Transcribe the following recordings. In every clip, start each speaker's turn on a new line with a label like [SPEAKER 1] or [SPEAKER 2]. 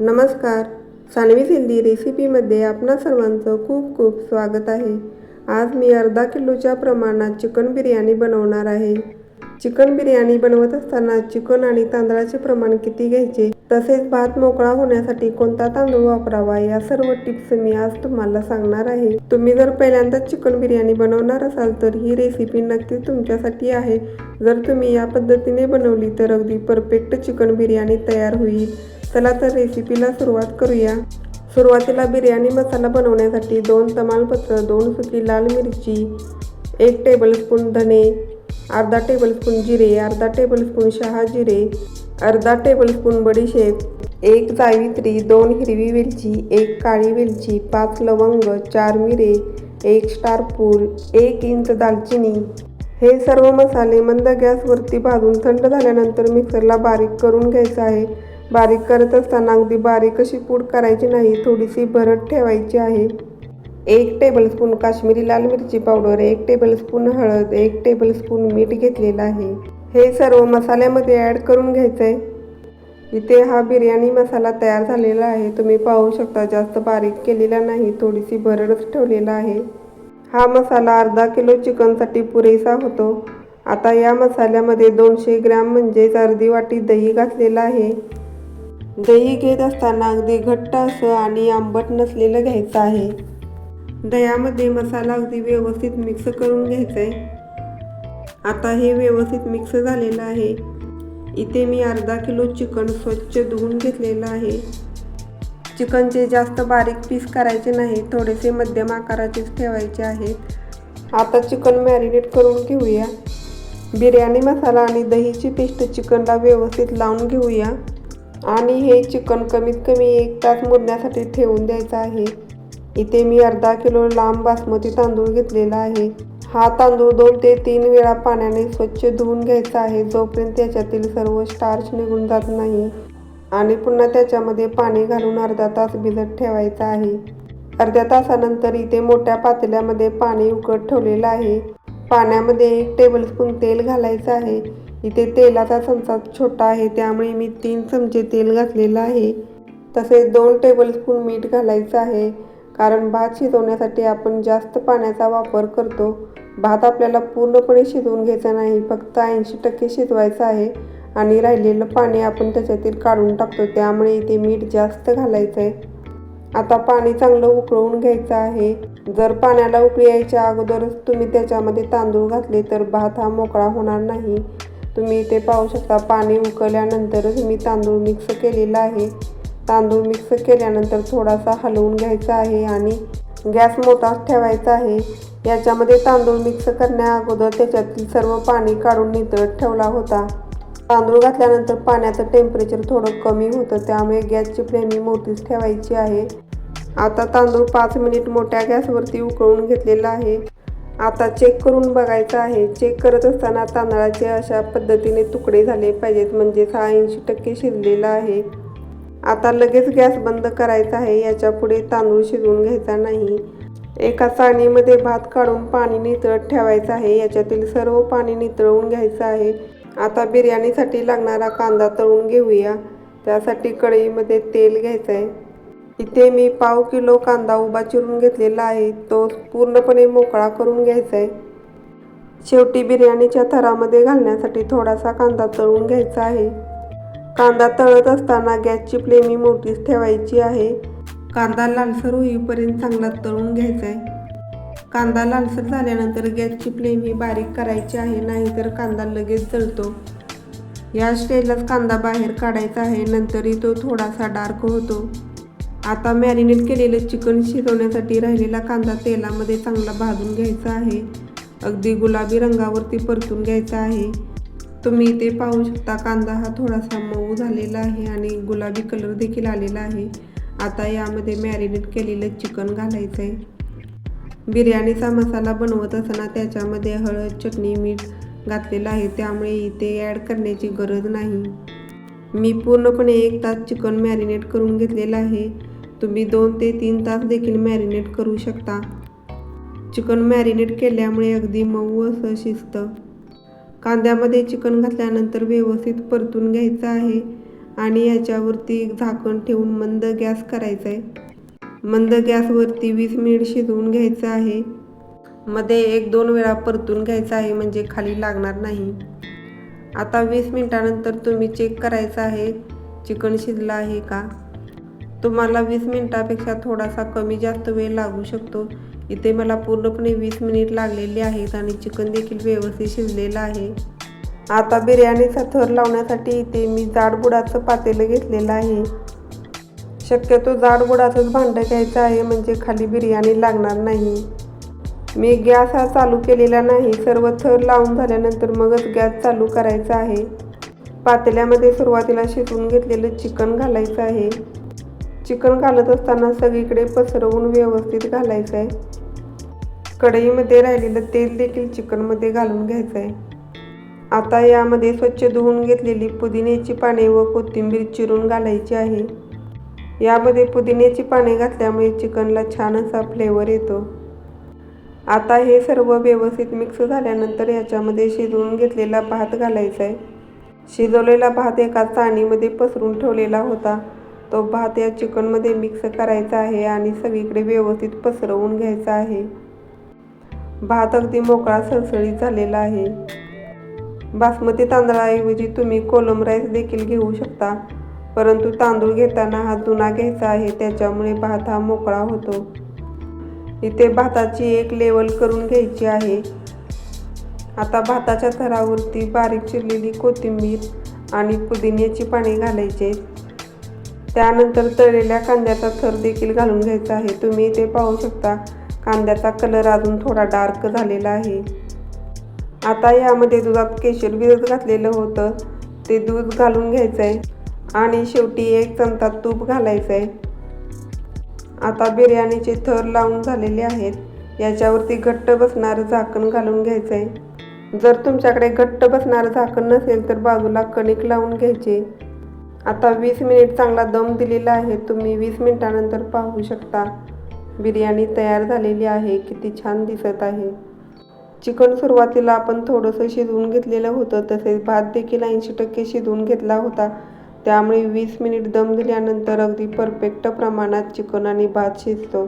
[SPEAKER 1] नमस्कार. सानवी सिंधी रेसिपीमध्ये आपणा सर्वांचं खूप खूप स्वागत आहे. आज मी अर्धा किलोच्या प्रमाणात चिकन बिर्याणी बनवणार आहे. चिकन बिर्याणी बनवत असताना चिकन आणि तांदळाचे प्रमाण किती घ्यायचे तसेच भात मोकळा होण्यासाठी कोणता तांदूळ वापरावा या सर्व टिप्स मी आज तुम्हाला सांगणार आहे. तुम्ही जर पहिल्यांदाच चिकन बिर्याणी बनवणार असाल तर ही रेसिपी नक्कीच तुमच्यासाठी आहे. जर तुम्ही या पद्धतीने बनवली तर अगदी परफेक्ट चिकन बिर्याणी तयार होईल. चला तर रेसिपीला सुरुवात करूया. सुरुवातीला बिर्याणी मसाला बनवण्यासाठी दोन तमालपत्र दोन सुकी लाल मिरची एक टेबलस्पून धने अर्धा टेबलस्पून जिरे अर्धा टेबलस्पून शहा जिरे अर्धा टेबलस्पून बडीशेप एक जावित्री दोन हिरवी वेलची एक काळी वेलची पाच लवंग चार मिरे एक स्टार फूल एक इंच दालचिनी. हे सर्व मसाले मंद गॅसवरती भाजून थंड झाल्यानंतर मिक्सरला बारीक करून घ्यायचं आहे. बारीक करत असताना अगदी बारीक अशी पूड करायची नाही थोडीशी भरट ठेवायची आहे. एक टेबलस्पून काश्मीरी लाल मिरची पावडर एक टेबलस्पून हळद एक टेबलस्पून मीठ घेतलेलं आहे. हे सर्व मसाल्यामध्ये ॲड करून घ्यायचं आहे इथे हा बिर्याणी मसाला तयार झालेला आहे. तुम्ही पाहू शकता जास्त बारीक केलेला नाही थोडीशी भरडच ठेवलेला आहे. हा मसाला अर्धा किलो चिकनसाठी पुरेसा होतो. आता या मसाल्यामध्ये दोनशे ग्रॅम म्हणजेच अर्धी वाटी दही घातलेलं आहे. दही घेत असताना अगदी घट्ट असं आणि आंबट नसलेलं घ्यायचं आहे. दह्यामध्ये मसाला अगदी व्यवस्थित मिक्स करून घ्यायचा आहे आता हे व्यवस्थित मिक्स झालेलं आहे. इथे मी अर्धा किलो चिकन स्वच्छ धुवून घेतलेलं आहे. चिकनचे जास्त बारीक पीस करायचे नाही थोडेसे मध्यम आकाराचेच ठेवायचे आहेत. आता चिकन मॅरिनेट करून घेऊया. बिर्याणी मसाला आणि दहीची पेस्ट चिकनला व्यवस्थित लावून घेऊया. आणि हे चिकन कमीत कमी एक तास मुरण्यासाठी ठेवून द्यायचं आहे. इथे मी अर्धा किलो लांब बासमती तांदूळ घेतलेला आहे. हा तांदूळ दोन ते तीन वेळा पाण्याने स्वच्छ धुवून घ्यायचा आहे. जोपर्यंत त्याच्यातील सर्व स्टार्च निघून जात नाही आणि पुन्हा त्याच्यामध्ये पाणी घालून अर्धा तास भिजत ठेवायचा आहे. अर्ध्या तासानंतर इथे मोठ्या पातेल्यामध्ये पाणी उकळत ठेवलेलं आहे. पाण्यामध्ये एक टेबलस्पून तेल घालायचं आहे. इथे तेलाचा चमचा छोटा आहे त्यामुळे मी तीन चमचे तेल घातलेलं आहे. तसेच दोन टेबलस्पून मीठ घालायचं आहे. कारण भात शिजवण्यासाठी आपण जास्त पाण्याचा वापर करतो. भात आपल्याला पूर्णपणे शिजवून घ्यायचा नाही फक्त ऐंशी टक्के शिजवायचं आहे. आणि राहिलेलं पाणी आपण त्याच्यातील काढून टाकतो त्यामुळे इथे मीठ जास्त घालायचं आहे आता पाणी चांगलं उकळवून घ्यायचं आहे. जर पाण्याला उकळी यायच्या अगोदरच तुम्ही त्याच्यामध्ये तांदूळ घातले तर भात हा मोकळा होणार नाही. तुम्ही इथे पाहू शकता पाणी उकळल्यानंतरच मी तांदूळ मिक्स केलेला आहे. तांदूळ मिक्स केल्यानंतर थोडासा हलवून घ्यायचा आहे आणि गॅस मोठाच ठेवायचा आहे. याच्यामध्ये तांदूळ मिक्स करण्या अगोदर त्याच्यातील सर्व पाणी काढून नितळत ठेवला होता. तांदूळ घातल्यानंतर पाण्याचं टेम्परेचर थोडं कमी होतं. त्यामुळे गॅसची फ्लेम ही मोठीच ठेवायची आहे. आता तांदूळ पाच मिनिट मोठ्या गॅसवरती उकळून घेतलेला आहे. आता चेक करून बघायचं आहे. चेक करत असताना तांदळाचे अशा पद्धतीने तुकडे झाले पाहिजेत. म्हणजेच हा ऐंशी टक्के शिजलेला आहे. आता लगेच गॅस बंद करायचा आहे. याच्यापुढे तांदूळ शिजवून घ्यायचा नाही. एका चाळणीमध्ये भात काढून पाणी नितळत ठेवायचं आहे. याच्यातील सर्व पाणी नितळवून घ्यायचं आहे. आता बिर्याणीसाठी लागणारा कांदा तळून घेऊया. त्यासाठी कढईमध्ये तेल घ्यायचं आहे इथे मी पाव किलो कांदा उभा चिरून घेतलेला आहे. तो पूर्णपणे मोकळा करून घ्यायचा आहे शेवटी बिर्याणीच्या थरामध्ये घालण्यासाठी थोडासा कांदा तळून घ्यायचा आहे. कांदा तळत असताना गॅसची फ्लेम ही मोठीच ठेवायची आहे. कांदा लालसर होईपर्यंत चांगला तळून घ्यायचा आहे कांदा लालसर झाल्यानंतर गॅसची फ्लेम ही बारीक करायची आहे नाहीतर कांदा लगेच जळतो. या स्टेजलाच कांदा बाहेर काढायचा आहे नंतरही तो थोडासा डार्क होतो. आता मॅरिनेट केलेलं चिकन शिजवण्यासाठी राहिलेला कांदा तेलामध्ये चांगला भाजून घ्यायचा आहे. अगदी गुलाबी रंगावरती परतून घ्यायचा आहे. तुम्ही इथे पाहू शकता कांदा हा थोडासा मऊ झालेला आहे आणि गुलाबी कलर देखील आलेला आहे. आता यामध्ये मॅरिनेट केलेलं चिकन घालायचं आहे बिर्याणीचा मसाला बनवत असताना त्याच्यामध्ये हळद चटणी मीठ घातलेलं आहे. त्यामुळे इथे ॲड करण्याची गरज नाही. मी पूर्णपणे एक तास चिकन मॅरिनेट करून घेतलेलं आहे. तुम्ही दोन ते तीन तास देखील मॅरिनेट करू शकता. चिकन मॅरिनेट केल्यामुळे अगदी मऊ असं शिजतं. कांद्यामध्ये चिकन घातल्यानंतर व्यवस्थित परतून घ्यायचं आहे आणि याच्यावरती झाकण ठेवून मंद गॅस करायचा आहे मंद गॅसवरती वीस मिनिट शिजवून घ्यायचं आहे. मध्ये एक दोन वेळा परतून घ्यायचं आहे म्हणजे खाली लागणार नाही. आता वीस मिनिटानंतर तुम्ही चेक करायचं आहे चिकन शिजलं आहे का? तुम्हाला वीस मिनिटापेक्षा थोडासा कमी जास्त वेळ लागू शकतो. इथे मला पूर्णपणे वीस मिनिट लागलेले आहेत आणि चिकन देखील व्यवस्थित शिजलेलं आहे. आता बिर्याणीचा थर लावण्यासाठी इथे मी जाडबुडाचं पातेलं घेतलेलं आहे. शक्यतो जाडबुडाचंच भांडं घ्यायचं आहे म्हणजे खाली बिर्याणी लागणार नाही. मी गॅस हा चालू केलेला नाही सर्व थर लावून झाल्यानंतर मगच गॅस चालू करायचा आहे. पातेल्यामध्ये सुरुवातीला शिजवून घेतलेलं चिकन घालायचं आहे. चिकन घालत असताना सगळीकडे पसरवून व्यवस्थित घालायचं आहे कढईमध्ये राहिलेलं तेल देखील चिकनमध्ये घालून घ्यायचं आहे आता यामध्ये स्वच्छ धुवून घेतलेली पुदिन्याची पाने व कोथिंबीर चिरून घालायची आहे. यामध्ये पुदिन्याची पाने घातल्यामुळे चिकनला छान असा फ्लेवर येतो. आता हे सर्व व्यवस्थित मिक्स झाल्यानंतर याच्यामध्ये शिजवून घेतलेला भात घालायचा आहे शिजवलेला भात एका चाणीमध्ये पसरून ठेवलेला होता. तो भात या चिकनमध्ये मिक्स करायचा आहे आणि सगळीकडे व्यवस्थित पसरवून घ्यायचा आहे. भात अगदी मोकळा सळसळीत झालेला आहे. बासमती तांदळाऐवजी तुम्ही कोलम राईस देखील घेऊ शकता. परंतु तांदूळ घेताना हा जुना घ्यायचा आहे त्याच्यामुळे भात हा मोकळा होतो. इथे भाताची एक लेवल करून घ्यायची आहे. आता भाताच्या थरावरती बारीक चिरलेली कोथिंबीर आणि पुदिन्याची पाने घालायचे. त्यानंतर तळलेल्या कांद्याचा थर देखील घालून घ्यायचा आहे. तुम्ही इथे पाहू शकता कांद्याचा कलर अजून थोडा डार्क झालेला आहे. आता यामध्ये दुधात केशर भिजत घातलेलं होतं. ते दूध घालून घ्यायचं आहे आणि शेवटी एक चमचा तूप घालायचं आहे आता बिर्याणीचे थर लावून झालेले आहेत. याच्यावरती घट्ट बसणारं झाकण घालून घ्यायचं आहे जर तुमच्याकडे घट्ट बसणारं झाकण नसेल तर बाजूला कणिक लावून घ्यायचे. आता वीस मिनिट चांगला दम दिलेला आहे. तुम्ही वीस मिनिटानंतर पाहू शकता. बिर्याणी तयार झालेली आहे. किती छान दिसत आहे. चिकन सुरुवातीला आपण थोडंसं शिजवून घेतलेलं होतं. तसेच भात देखील ऐंशी टक्के शिजवून घेतला होता. त्यामुळे वीस मिनिट दम दिल्यानंतर अगदी परफेक्ट प्रमाणात चिकन आणि भात शिजतो.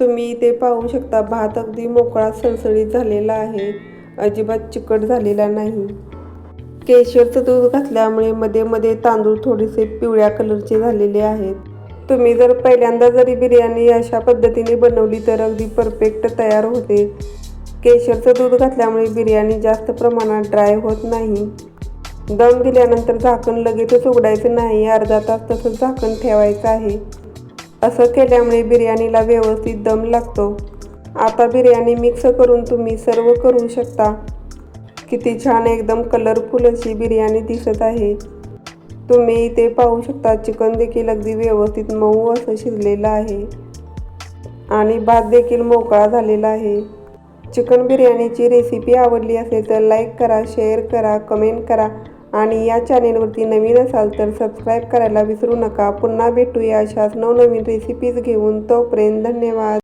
[SPEAKER 1] तुम्ही इथे पाहू शकता भात अगदी मोकळा सळसळीत झालेला आहे. अजिबात चिकट झालेला नाही. केशरचं दूध घातल्यामुळे मध्ये मध्ये तांदूळ थोडेसे पिवळ्या कलरचे झालेले आहेत. तुम्ही जर पहिल्यांदा जरी बिर्याणी अशा पद्धतीने बनवली तर अगदी परफेक्ट तयार होते. केशरचं दूध घातल्यामुळे बिर्याणी जास्त प्रमाणात ड्राय होत नाही. दम दिल्यानंतर झाकण लगेचच उघडायचं नाही. अर्धा तास तसंच झाकण ठेवायचं आहे. असं केल्यामुळे बिर्याणीला व्यवस्थित दम लागतो. आता बिर्याणी मिक्स करून तुम्ही सर्व करू शकता. किती छान एकदम कलरफुल अशी बिर्याणी दिसत आहे. तुम्ही इथे पाहू शकता चिकन देखील अगदी व्यवस्थित मऊ असं शिजलेलं आहे. आणि भात देखील मोकळा झालेला आहे. चिकन बिर्याणीची रेसिपी आवडली असेल तर लाईक करा शेअर करा कमेंट करा. आणि या चॅनेलवरती नवीन असाल तर सबस्क्राईब करायला विसरू नका. पुन्हा भेटूया अशाच नवनवीन रेसिपीज घेऊन. तोपर्यंत धन्यवाद.